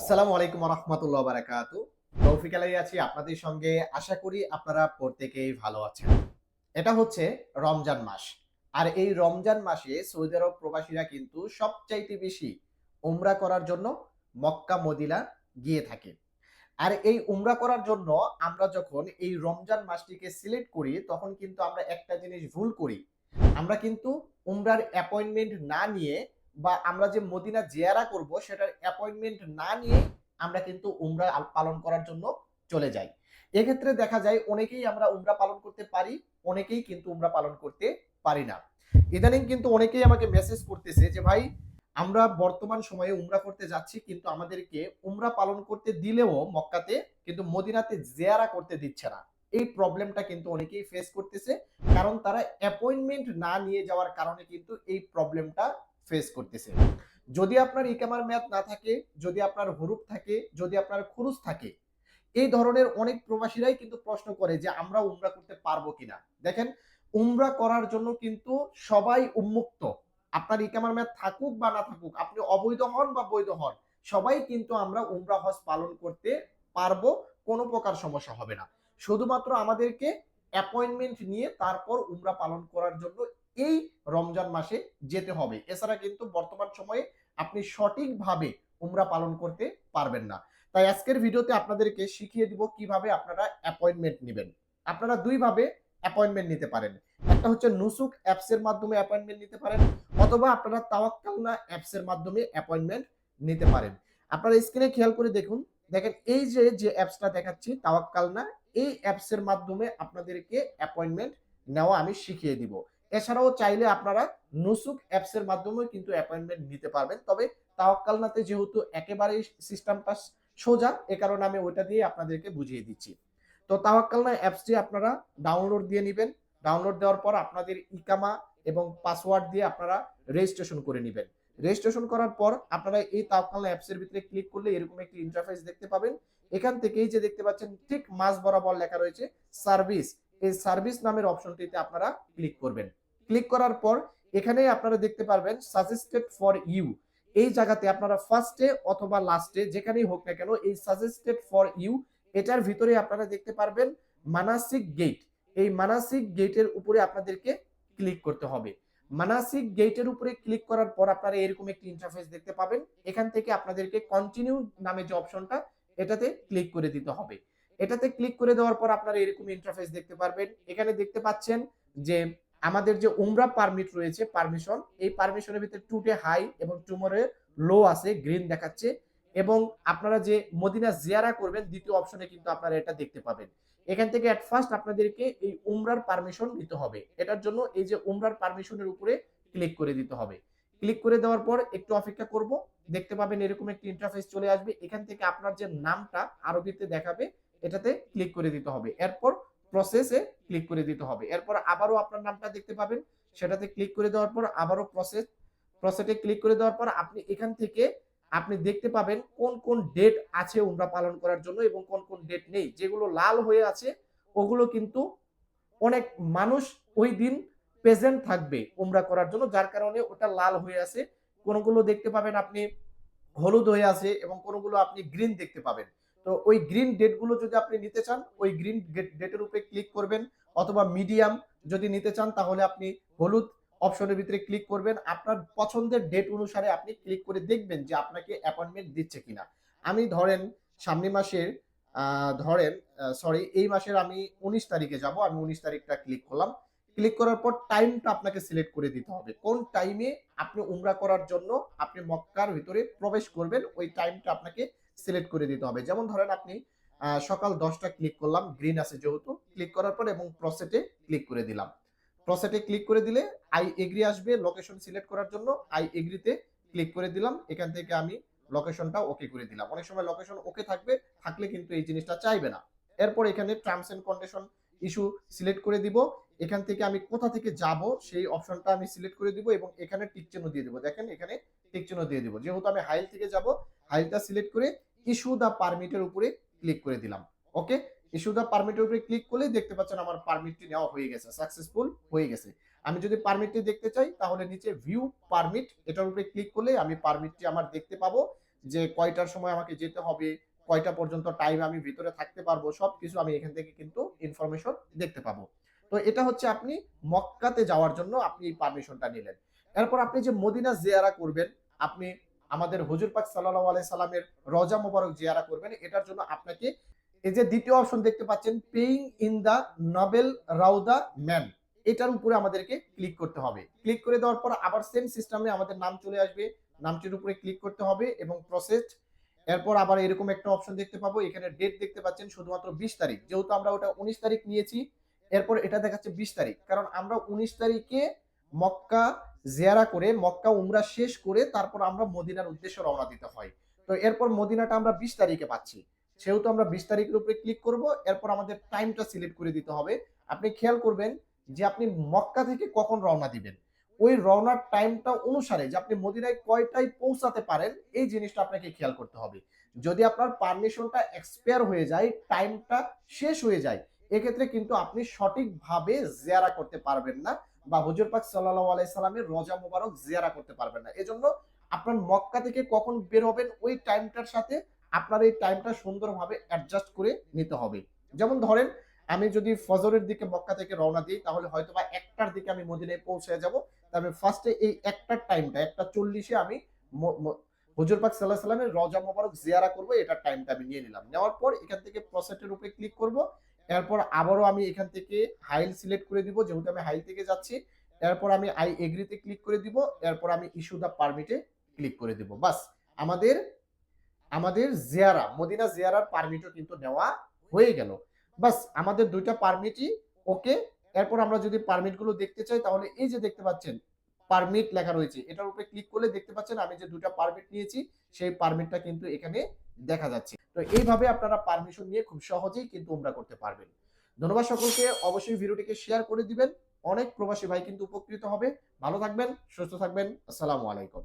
আসসালামু আলাইকুম রহমতুল্লাহ বারাকাতু। তৌফিক আলাই আছি আপনাদের সঙ্গে। আশা করি আপনারা প্রত্যেকেই ভালো আছেন। এটা হচ্ছে রমজান মাস। আর এই রমজান মাসে সৌদি আরব প্রবাসীরা কিন্তু সবচাইতে বেশি উমরা করার জন্য মক্কা, মদিনা গিয়ে থাকে। আর এই উমরা করার জন্য আমরা যখন এই রমজান মাসটিকে সিলেক্ট করি, তখন কিন্তু আমরা একটা জিনিস ভুল করি। আমরা কিন্তু উমরার অ্যাপয়েন্টমেন্ট না নিয়ে বা আমরা যে মদিনা জিয়ারা করব, সেটার অ্যাপয়েন্টমেন্ট না নিয়ে আমরা কিন্তু উমরা পালন করার জন্য চলে যাই। এক্ষেত্রে দেখা যায় অনেকেই আমরা উমরা পালন করতে পারি, অনেকেই কিন্তু উমরা পালন করতে পারি না। ইদানিং কিন্তু অনেকেই আমাকে মেসেজ করতেছে যে, ভাই, আমরা বর্তমান সময়ে উমরা করতে যাচ্ছি, কিন্তু আমাদেরকে উমরা পালন করতে দিলেও মক্কাতে কিন্তু মদিনাতে জিয়ারা করতে দিচ্ছে না। এই প্রবলেমটা কিন্তু অনেকেই ফেস করতেছে, কারণ তারা অ্যাপয়েন্টমেন্ট না নিয়ে যাওয়ার কারণে কিন্তু এই প্রবলেমটা ফেস করতেছে। যদি আপনার ইকামার মেয়াদ না থাকে, যদি আপনার হরুপ থাকে, যদি আপনার খুরুজ থাকে, এই ধরনের অনেক প্রবাসীরাই কিন্তু প্রশ্ন করে যে আমরা উমরা করতে পারব কিনা। দেখেন, উমরা করার জন্য কিন্তু সবাই উন্মুক্ত। আপনার ইকামার মেয়াদ থাকুক বা না থাকুক, আপনি অবৈধ হন বা বৈধ হন, সবাই কিন্তু আমরা উমরা হজ পালন করতে পারব, কোনো প্রকার সমস্যা হবে না। শুধুমাত্র আমাদেরকে অ্যাপয়েন্টমেন্ট নিয়ে তারপর উমরা পালন করার জন্য এই রমজান মাসে যেতে হবে। এছাড়া কিন্তু বর্তমান সময়ে আপনি সঠিকভাবে উমরা পালন করতে পারবেন না। তাই আজকের ভিডিওতে আপনাদেরকে শিখিয়ে দিব কীভাবে আপনারা অ্যাপয়েন্টমেন্ট নেবেন। আপনারা দুইভাবে অ্যাপয়েন্টমেন্ট নিতে পারেন। একটা হচ্ছে নুসুক অ্যাপসের মাধ্যমে অ্যাপয়েন্টমেন্ট নিতে পারেন, অথবা আপনারা তাওয়াক্কালনা অ্যাপসের মাধ্যমে অ্যাপয়েন্টমেন্ট নিতে পারেন। আপনারা স্ক্রিনে খেয়াল করে দেখুন, দেখেন এই যে যে অ্যাপসটা দেখাচ্ছি, তাওয়াক্কালনা, এই অ্যাপসের মাধ্যমে আপনাদেরকে অ্যাপয়েন্টমেন্ট নেওয়া আমি শিখিয়ে দিব। এছাড়াও চাইলে আপনারা নুসুক অ্যাপসের মাধ্যমেও কিন্তু অ্যাপয়েন্টমেন্ট নিতে পারবেন। তবে তাওয়াক্কালনাতে যেহেতু একেবারেই সিস্টেমটা সোজা, এ কারণে আমি ওইটা দিয়ে আপনাদেরকে বুঝিয়ে দিচ্ছি। তো তাওয়াক্কালনা অ্যাপসটি আপনারা ডাউনলোড দিয়ে নেবেন। ডাউনলোড দেওয়ার পর আপনাদের ইকামা এবং পাসওয়ার্ড দিয়ে আপনারা রেজিস্ট্রেশন করে নেবেন। রেজিস্ট্রেশন করার পর আপনারা এই তাওয়াক্কালনা অ্যাপসের ভিতরে ক্লিক করলে এরকম একটি ইন্টারফেস দেখতে পাবেন। এখান থেকেই যে দেখতে পাচ্ছেন, ঠিক মাঝ বরাবর লেখা রয়েছে সার্ভিস এই সার্ভিস নামের অপশনটিতে আপনারা ক্লিক করবেন। ক্লিক করার পর এখানে আপনারা দেখতে পারবেন সাজেস্টেড ফর ইউ এই জায়গাতে আপনারা ফার্স্টে অথবা লাস্টে যেখানেই হোক না কেন এই সাজেস্টেড ফর ইউ এটার ভিতরে আপনারা দেখতে পারবেন মানাসিক গেট এই মানাসিক গেটের উপরে আপনাদেরকে ক্লিক করতে হবে। মানাসিক গেটের উপরে ক্লিক করার পর আপনারা এরকম একটি ইন্টারফেস দেখতে পাবেন। এখান থেকে আপনাদেরকে কন্টিনিউ নামে যে অপশনটা এটাতে ক্লিক করে দিতে হবে। এটাতে ক্লিক করে দেওয়ার পর আপনারা এরকম ইন্টারফেস দেখতে পারবেন। এখানে দেখতে পাচ্ছেন যে আমাদের যে উমরা পারমিট রয়েছে পারমিশন এই পারমিশনের ভিতরে টুটে হাই এবং টুমোরে লো আছে গ্রিন দেখাচ্ছে। এবং আপনারা যে মদিনা জিয়ারা করবেন, দ্বিতীয় অপশনে কিন্তু আপনারা এটা দেখতে পাবেন। এখান থেকে অ্যাট ফার্স্ট আপনাদেরকে এই উমরার পারমিশন নিতে হবে। এটার জন্য এই যে উমরার পারমিশনের উপরে ক্লিক করে দিতে হবে। ক্লিক করে দেওয়ার পর একটু অপেক্ষা করব। দেখতে পাবেন এরকম একটি ইন্টারফেস চলে আসবে। এখান থেকে আপনার যে নামটা আরবিতে দেখাবে, এটাতে ক্লিক করে দিতে হবে। এরপর প্রসেসে ক্লিক করে দিতে হবে। এরপর আবারও আপনার নামটা দেখতে পাবেন। সেটাতে ক্লিক করে দেওয়ার পর আবারও প্রসেস প্রসেসে ক্লিক করে দেওয়ার পর আপনি এখান থেকে আপনি দেখতে পাবেন কোন কোন ডেট আছে উমরা পালন করার জন্য এবং কোন কোন ডেট নেই। যেগুলো লাল হয়ে আছে, ওগুলো কিন্তু অনেক মানুষ ওই দিন প্রেজেন্ট থাকবে উমরা করার জন্য, যার কারণে ওটা লাল হয়ে আছে। কোনগুলো দেখতে পাবেন আপনি হলুদ হয়ে আছে এবং কোনগুলো আপনি গ্রিন দেখতে পাবেন। তো ওই গ্রিন ডেটগুলো যদি আপনি নিতে চান, ওই গ্রিন ডেটের উপরে ক্লিক করবেন অথবা মিডিয়াম যদি নিতে চান, তাহলে আপনি হলুদ অপশনের ভিতরে ক্লিক করবেন। আপনার পছন্দের ডেট অনুসারে আপনি ক্লিক করে দেখবেন যে আপনাকে অ্যাপয়েন্টমেন্ট দিচ্ছে কিনা। আমি ধরেন সামনে মাসের ধরেন সরি এই মাসের আমি উনিশ তারিখে যাব, আমি উনিশ তারিখটা ক্লিক করলাম। ক্লিক করার পর টাইমটা আপনাকে সিলেক্ট করে দিতে হবে। কোন টাইমে আপনি উমরা করার জন্য আপনি মক্কার ভিতরে প্রবেশ করবেন, ওই টাইমটা আপনাকে সিলেক্ট করে দিতে হবে। যেমন ধরেন আপনি সকাল দশটা ক্লিক করলাম গ্রিন আছে যেহেতু ক্লিক করার পর এবং প্রসেটে ক্লিক করে দিলাম। প্রসেটে ক্লিক করে দিলে আই এগ্রি আসবে লোকেশন সিলেক্ট করার জন্য। আই এগ্রিতে ক্লিক করে দিলাম, এখান থেকে আমি লোকেশনটা ওকে করে দিলাম। অনেক সময় লোকেশন ওকে থাকবে, থাকলে কিন্তু এই জিনিসটা চাইবে না। এরপর এখানে terms and condition issue select করে দিব। এখান থেকে আমি কোথা থেকে যাব, সেই অপশনটা আমি সিলেক্ট করে দিব এবং এখানে টিক দিয়ে দিব। দেখেন এখানে টিক দিয়ে দিব। যেহেতু আমি হাইল থেকে যাব, হাইলটা সিলেক্ট করে ইস্যু দা পারমিটের উপরে ক্লিক করে দিলাম। ওকে ইস্যু দ্য পারমিটের উপরে ক্লিক করলে দেখতে পাচ্ছেন আমার পারমিটটি নেওয়া হয়ে গেছে সাকসেসফুল হয়ে গেছে। আমি যদি পারমিটটি দেখতে চাই, তাহলে নিচে ভিউ পারমিট এটার উপরে ক্লিক করলে আমি পারমিটটি আমার দেখতে পাবো যে কয়টার সময় আমাকে যেতে হবে, কয়টা পর্যন্ত টাইম আমি ভিতরে থাকতে পারব, সবকিছু আমি এখান থেকে কিন্তু ইনফরমেশন দেখতে পাবো। তো এটা হচ্ছে আপনি মক্কাতে যাওয়ার জন্য আপনি এই পারমিশনটা নিলেন। এরপর আপনি যে মদিনা জিয়ারা করবেন, আপনি আমাদের হুজুর পাক সাল্লাহ আলাই সাল্লামের রজা মোবারক জিয়ারা করবেন, এটার জন্য আপনাকে এই যে দ্বিতীয় অপশন দেখতে পাচ্ছেন পেইং ইন দা নবেল রাউদা ম্যান এটার উপরে আমাদেরকে ক্লিক করতে হবে। ক্লিক করে দেওয়ার পর আবার সেম সিস্টেমে আমাদের নাম চলে আসবে। নামটির উপরে ক্লিক করতে হবে এবং প্রসেস এরপর আবার এরকম একটা অপশন দেখতে পাবো, এখানে ডেট দেখতে পাচ্ছেন শুধুমাত্র বিশ তারিখ। যেহেতু আমরা ওটা উনিশ তারিখ নিয়েছি, এরপর এটা দেখাচ্ছে বিশ তারিখ। কারণ আমরা উনিশ তারিখে মক্কা জিয়ারা করে মক্কা উমরা শেষ করে তারপর আমরা মদিনার উদ্দেশ্যে রওনা দিতে হয়। তো এরপর মদিনাটা আমরা বিশ তারিখে পাচ্ছি। সেহেতু আমরা বিশ তারিখের উপরে ক্লিক করব, এরপর আমাদের টাইমটা সিলেক্ট করে দিতে হবে। আপনি খেয়াল করবেন যে আপনি মক্কা থেকে কখন রওনা দিবেন। ওই রওনার টাইমটা অনুসারে যে আপনি মদিনায় কয়টায় পৌঁছাতে পারেন, এই জিনিসটা আপনাকে খেয়াল করতে হবে। যদি আপনার পারমিশনটা এক্সপায়ার হয়ে যায় টাইমটা শেষ হয়ে যায়, এক্ষেত্রে কিন্তু আপনি সঠিকভাবে জিয়ারা করতে পারবেন না। বা হুজুর পাক সাল্লাহ আলাইসাল্লামের রজা মোবারক জিয়ারা করতে পারবেন না। এজন্য আপনার মক্কা থেকে কখন বের হবেন, ওই টাইমটার সাথে আপনার এই টাইমটা সুন্দরভাবে অ্যাডজাস্ট করে নিতে হবে। যেমন ধরেন, আমি যদি ফজরের দিকে মক্কা থেকে রওনা দিই, তাহলে হয়তো বা একটার দিকে আমি মদিনায় পৌঁছে যাব। তবে ফার্স্টে এই একটার টাইমটা, একটা চল্লিশে আমি হুজুর পাক সাল্লাহ সাল্লামের রজা মোবারক জিয়ারা করব, এটার টাইমটা আমি নিয়ে নিলাম। নেওয়ার পর এখান থেকে প্রসেটের উপরে ক্লিক করব। এরপর আবারও আমি এখান থেকে হাইল সিলেক্ট করে দিব, যেহেতু আমি হাইল থেকে যাচ্ছি। এরপর আমি আই এগ্রিতে ক্লিক করে দিব, এরপর আমি ইস্যু দা পারমিটে ক্লিক করে দিব। বাস, আমাদের আমাদের জিয়ারা, মদিনা জিয়ারার পারমিটও কিন্তু নেওয়া হয়ে গেল। বাস, আমাদের দুইটা পারমিটই ওকে এরপর আমরা যদি পারমিটগুলো দেখতে চাই, তাহলে এই যে দেখতে পাচ্ছেন পারমিট লেখা রয়েছে। এটার উপরে ক্লিক করলে দেখতে পাচ্ছেন, আমি যে দুইটা পারমিট নিয়েছি, সেই পারমিটটা কিন্তু এখানে দেখা যাচ্ছে। তো এইভাবে আপনারা পারমিশন নিয়ে খুব সহজেই কিন্তু উমরা করতে পারবেন। ধন্যবাদ সকলকে, অবশ্যই ভিডিওটিকে শেয়ার করে দিবেন। অনেক প্রবাসী ভাই কিন্তু উপকৃত হবে। ভালো থাকবেন, সুস্থ থাকবেন। আসসালামু আলাইকুম।